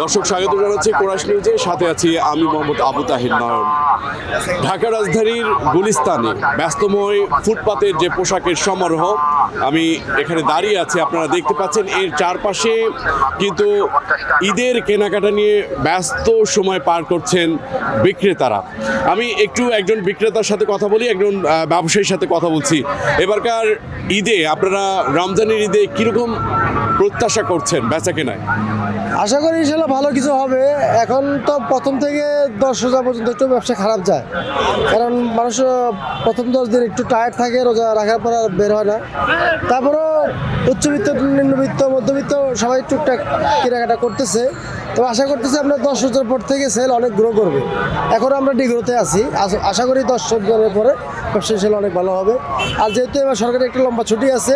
দর্শক, স্বাগত জানাচ্ছি কোরাস নিউজে। সাথে আছি আমি মোহাম্মদ আবু তাহির নয়ন ঢাকা রাজধানীর গুলিস্তানে ব্যস্তময় ফুটপাতের যে পোশাকের সমারোহ, আমি এখানে দাঁড়িয়ে আছি। আপনারা দেখতে পাচ্ছেন, এর চারপাশে কিন্তু ঈদের কেনাকাটা নিয়ে ব্যস্ত সময় পার করছেন বিক্রেতারা। আমি একটু একজন বিক্রেতার সাথে কথা বলি, একজন ব্যবসায়ীর সাথে কথা বলছি। এবারকার ঈদে আপনারা, রমজানের ঈদে কীরকম প্রত্যাশা করছেন, বেচা কেনায় আশা করি ইনশাল্লাহ ভালো কিছু হবে। এখন তো প্রথম থেকে দশ হাজার পর্যন্ত একটু ব্যবসা খারাপ যায়। কারণ মানুষ প্রথম দশ দিন একটু টায়ার্ড থাকে, রোজা রাখার পর আর বের হয় না। তারপরেও উচ্চবিত্ত, নিম্নবিত্ত, মধ্যবিত্ত সবাই টুকটাক কেনাকাটা করতেছে। তো আশা করতেছি আমরা দশ হাজার পর থেকে সেল অনেক গ্রো করবে। এখন আমরা ডিগ্রোতে আছি। আশা করি দশ হাজারের পরে সেল অনেক ভালো হবে। আর যেহেতু এবার সরকারের একটা লম্বা ছুটি আছে,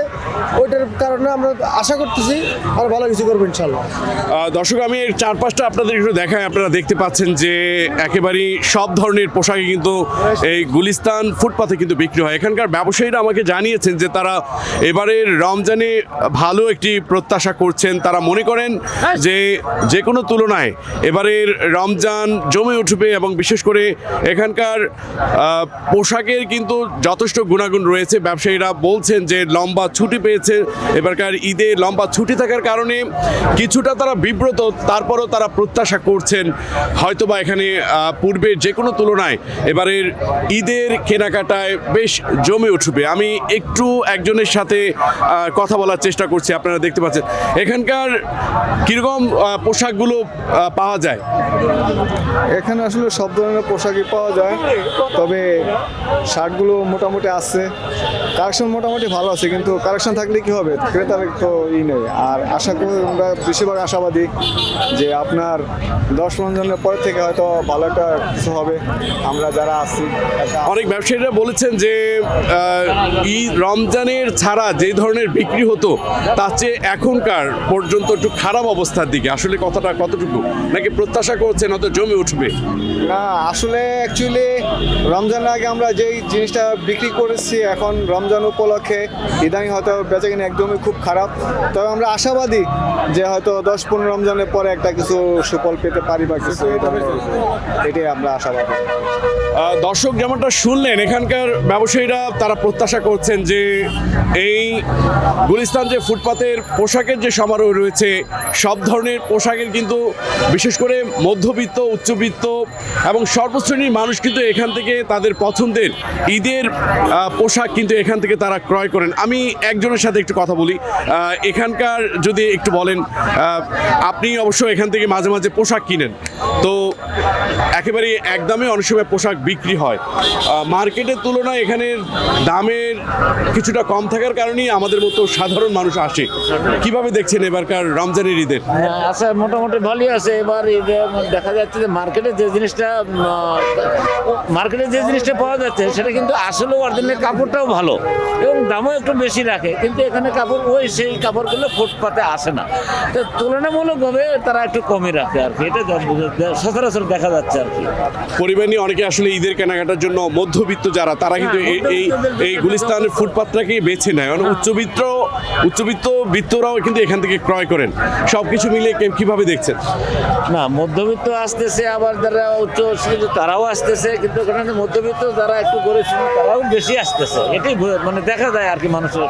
ওইটার কারণে আমরা আশা করতেছি আর ভালো কিছু করব ইনশাল্লাহ দর্শক, আমি এর চারপাশটা আপনাদের একটু দেখাই। আপনারা দেখতে পাচ্ছেন যে একেবারেই সব ধরনের পোশাকই কিন্তু এই গুলিস্তান ফুটপাথে কিন্তু বিক্রি হয়। এখানকার ব্যবসায়ীরা আমাকে জানিয়েছেন যে তারা এবারের রমজানে ভালো একটি প্রত্যাশা করছেন। তারা মনে করেন যে যে কোনো তুলনায় এবারের রমজান জমে উঠবে এবং বিশেষ করে এখানকার পোশাকের কিন্তু যথেষ্ট গুণাগুণ রয়েছে। ব্যবসায়ীরা বলছেন যে লম্বা ছুটি পেয়েছে। এবারকার ঈদে লম্বা ছুটি থাকার কারণে কিছুটা তারা বিব্রত, তারপরও তারা প্রত্যাশা করছেন। হয়তোবা এখানে পূর্বের যে কোনো তুলনায় এবারের ঈদের কেনাকাটায় বেশ জমে উঠবে। আমি একটু একজনের সাথে কথা বলার চেষ্টা করছি, আপনারা দেখতে পাচ্ছেন। এখানকার কীরকম পোশাকগুলো পাওয়া যায়? এখানে আসলে সব ধরনের পোশাকই পাওয়া যায়। তবে শার্টগুলো মোটামুটি আছে। কালেকশন মোটামুটি ভালো আছে কিন্তু কালেকশন থাকলে কি হবে? ক্রেতার তো ই নেই। আর আশা করি আমরা বেশিরভাগ আশাবাদী যে আপনার দশ রঞ্জনের পর থেকে হয়তো ভালো একটা কিছু হবে। আমরা যারা আছি অনেক ব্যবসায়ীরা বলেছেন যে ঈদ রমজানের ছাড়া যে ধরনের বিক্রি হতো তার চেয়ে এখনকার পর্যন্ত একটু খারাপ অবস্থার দিকে। আসলে কথাটা কতটুকু? নাকি প্রত্যাশা করছেন হয়তো জমে উঠবে? না আসলে অ্যাকচুয়ালি রমজানের আগে আমরা যেই জিনিসটা বিক্রি করেছি এখন রমজান উপলক্ষে। ইদানিং হয়তো বেচাকিনি একদমই খুব খারাপ। তবে আমরা আশাবাদী যে হয়তো দশ পনেরো রমজানের পরে একটা কিছু সুফল পেতে পারি বা কিছু এটাই আমরা আশাবাদী। দর্শক যেমনটা শুনলেন, এখানকার ব্যবসায়ীরা তারা প্রত্যাশা করছেন যে এই গুলিস্তান যে ফুটপাতের পোশাকের যে সমারোহ রয়েছে, সব ধরনের পোশাকের কিন্তু বিশেষ করে মধ্যবিত্ত, উচ্চবিত্ত এবং সর্বশ্রেণীর মানুষ কিন্তু এখান থেকে তাদের পছন্দের ঈদের পোশাক কিন্তু এখান থেকে তারা ক্রয় করেন। আমি একজনের সাথে একটু কথা বলি। এখানকার যদি একটু বলেন আপনি অবশ্য এখান থেকে মাঝে মাঝে পোশাক কিনেন। তো একেবারে একদমই অনেক সময় পোশাক বিক্রি হয়। মার্কেটের তুলনায় এখানে দামের কিছুটা কম থাকার কারণেই আমাদের মতো সাধারণ মানুষ আসে। কীভাবে দেখছেন এবারকার রমজানের ঈদের? আচ্ছা মোটামুটি ভালোই আছে। এবার দেখা যাচ্ছে যে মার্কেটে যে জিনিসটা মার্কেটে যে জিনিসটা পাওয়া যাচ্ছে, সেটা কিন্তু আসলে অরিজিনাল কাপড়টাও ভালো এবং দামও একটু বেশি রাখে কিন্তু এখানে কাপড় ওই সেই কাপড়গুলো ফুটপাতে আসে না। তো তুলনামূলকভাবে তারা একটু কমে রাখে আর কি এটা সচরাচর দেখা যাচ্ছে আর কি। পরিবার নিয়ে অনেকে আসলে ঈদের কেনাকাটার জন্য মধ্যবিত্ত যারা তারা কিন্তু এই এই এই গুলিস্তানের ফুটপাতটাকেই বেছে নেয়। মানে উচ্চবিত্ত উচ্চবিত্ত বৃত্তরাও কিন্তু এখান থেকে ক্রয় করেন। সব কিছু মিলে কে- কীভাবে দেখছেন? না মধ্যবিত্ত আসতেছে আবার যারা উচ্চ শিক্ষিত তারাও আসতেছে কিন্তু ওখানে মধ্যবিত্ত যারা একটু গরিব শ্রেণির তারাও বেশি আসতেছে। এটাই মানে দেখা যায় আর কি মানুষের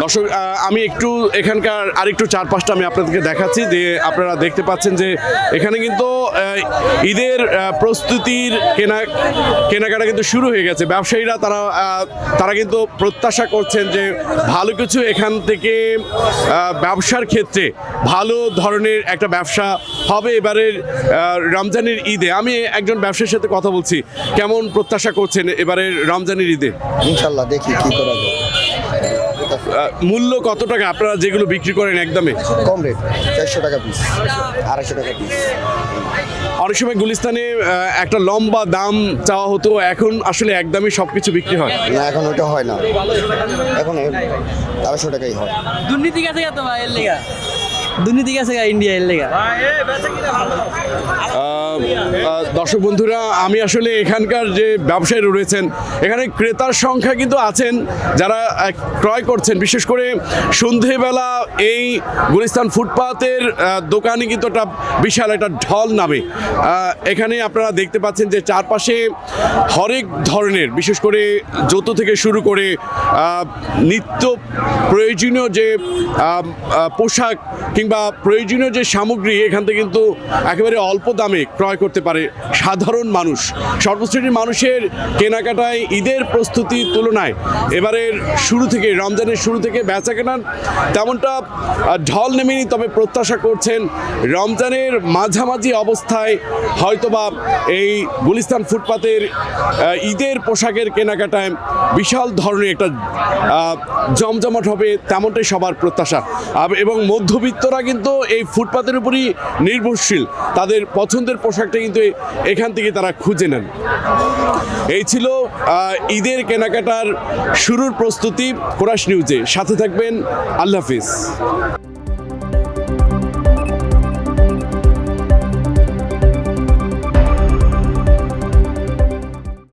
দর্শক আমি একটু এখানকার আরেকটু চার পাঁচটা আমি আপনাদেরকে দেখাচ্ছি যে আপনারা দেখতে পাচ্ছেন যে এখানে কিন্তু ঈদের প্রস্তুতির কেনা কেনাকাটা কিন্তু শুরু হয়ে গেছে। ব্যবসায়ীরা তারা তারা কিন্তু প্রত্যাশা করছেন যে ভালো কিছু এখান থেকে ব্যবসার ক্ষেত্রে ভালো ধরনের একটা ব্যবসা হবে এবারের রমজানের ঈদে। আমি একজন ব্যবসার সাথে কথা বলছি। কেমন প্রত্যাশা করছেন এবারের রমজানের ঈদে? ইনশাল্লাহ, দেখি কি করা যায়। মূল্য কত টাকা? আপনারা যেগুলো বিক্রি করেন একদমে? কম রেট চারশো টাকা পিস আড়াইশো টাকা পিস অনেক সময় গুলিস্তানে একটা লম্বা দাম চাওয়া হতো এখন আসলে একদমই সব কিছু বিক্রি হয়। না এখন ওটা হয় না। এখন আড়াইশো টাকাই হয়। দুর্নীতি গেছে তো ভাই এর লেগা। দুর্নীতি গেছে ইন্ডিয়া এর লেগা। দর্শক বন্ধুরা, আমি আসলে এখানকার যে ব্যবসায়ী রয়েছেন, এখানে ক্রেতার সংখ্যা কিন্তু আছেন, যারা ক্রয় করছেন। বিশেষ করে সন্ধেবেলা এই গুলিস্তান ফুটপাতের দোকানে কিন্তু একটা বিশাল একটা ঢল নামে। এখানে আপনারা দেখতে পাচ্ছেন যে চারপাশে হরেক ধরনের, বিশেষ করে জুতো থেকে শুরু করে নিত্য প্রয়োজনীয় যে পোশাক কিংবা প্রয়োজনীয় যে সামগ্রী, এখান থেকে কিন্তু একেবারে অল্প দামে ক্রয় করতে পারে সাধারণ মানুষ। সর্বশ্রেণীর মানুষের কেনাকাটায় ঈদের প্রস্তুতির তুলনায় এবারের শুরু থেকে, রমজানের শুরু থেকে বেচা কেনার তেমনটা ঢল নেমেনি, তবে প্রত্যাশা করছেন রমজানের মাঝামাঝি অবস্থায় হয়তোবা এই গুলিস্তান ফুটপাতের ঈদের পোশাকের কেনাকাটায় বিশাল ধরনের একটা জমজমাট হবে তেমনটাই সবার প্রত্যাশা। এবং মধ্যবিত্তরা কিন্তু এই ফুটপাতের উপরই নির্ভরশীল। তাদের পছন্দের পোশাকটা কিন্তু এখান থেকে তারা খুঁজে নেন। এই ছিল ঈদের কেনাকাটার শুরুর প্রস্তুতি। কোরাস নিউজে সাথে থাকবেন। আল্লাহ হাফিজ।